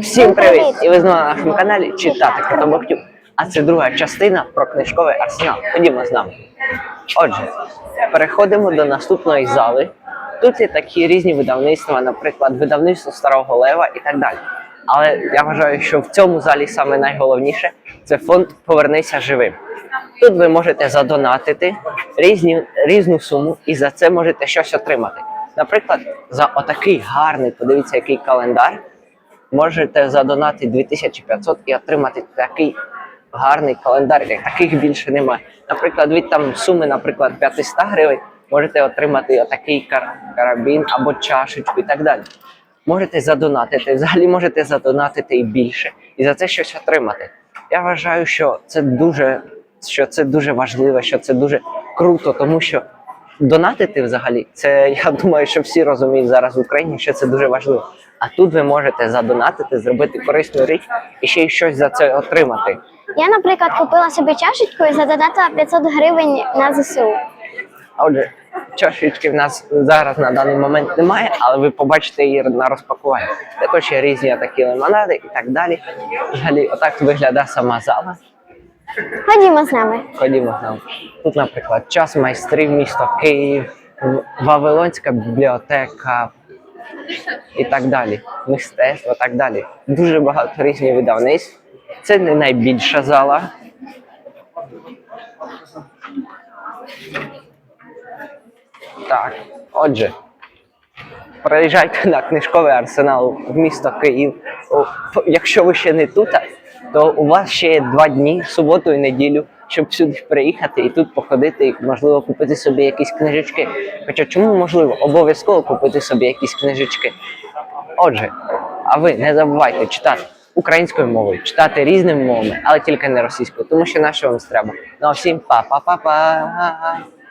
Всім привіт! І ви знову на нашому каналі читати Котобоктюб. А це друга частина про книжковий арсенал. Ходімо з нами. Отже, переходимо до наступної зали. Тут є такі різні видавництва, наприклад, видавництво Старого Лева і так далі. Але я вважаю, що в цьому залі саме найголовніше це фонд Повернися живим. Тут ви можете задонатити різні, різну суму і за це можете щось отримати. Наприклад, за отакий гарний, подивіться, який календар можете задонати 2500 і отримати такий гарний календар, таких більше немає. Наприклад, від там суми, наприклад, 500 гривень, можете отримати отакий кар- карабін або чашечку і так далі. Можете задонатити, взагалі можете задонатити і більше, і за це щось отримати. Я вважаю, що це дуже, що це дуже важливо, що це дуже круто, тому що донатити взагалі, це я думаю, що всі розуміють зараз в Україні, що це дуже важливо. А тут ви можете задонатити, зробити корисну річ і ще й щось за це отримати. Я, наприклад, купила собі чашечку і задонатила 500 гривень на ЗСУ. Отже, чашечки в нас зараз на даний момент немає, але ви побачите її на розпакуванні. Також є різні такі лимонади і так далі. Взагалі, отак виглядає сама зала. Ходімо з нами. Ходімо з нами. Тут, наприклад, час майстрів, місто Київ, Вавилонська бібліотека і так далі. Мистецтво, так далі. Дуже багато різних видавництв. Це не найбільша зала. Так, отже, приїжджайте на книжковий арсенал в місто Київ. Якщо ви ще не тут, то у вас ще є два дні, суботу і неділю, щоб сюди приїхати і тут походити, і можливо купити собі якісь книжечки. Хоча чому можливо обов'язково купити собі якісь книжечки? Отже, а ви не забувайте читати українською мовою, читати різними мовами, але тільки не російською, тому що на вам треба. Ну а всім па-па-па-па!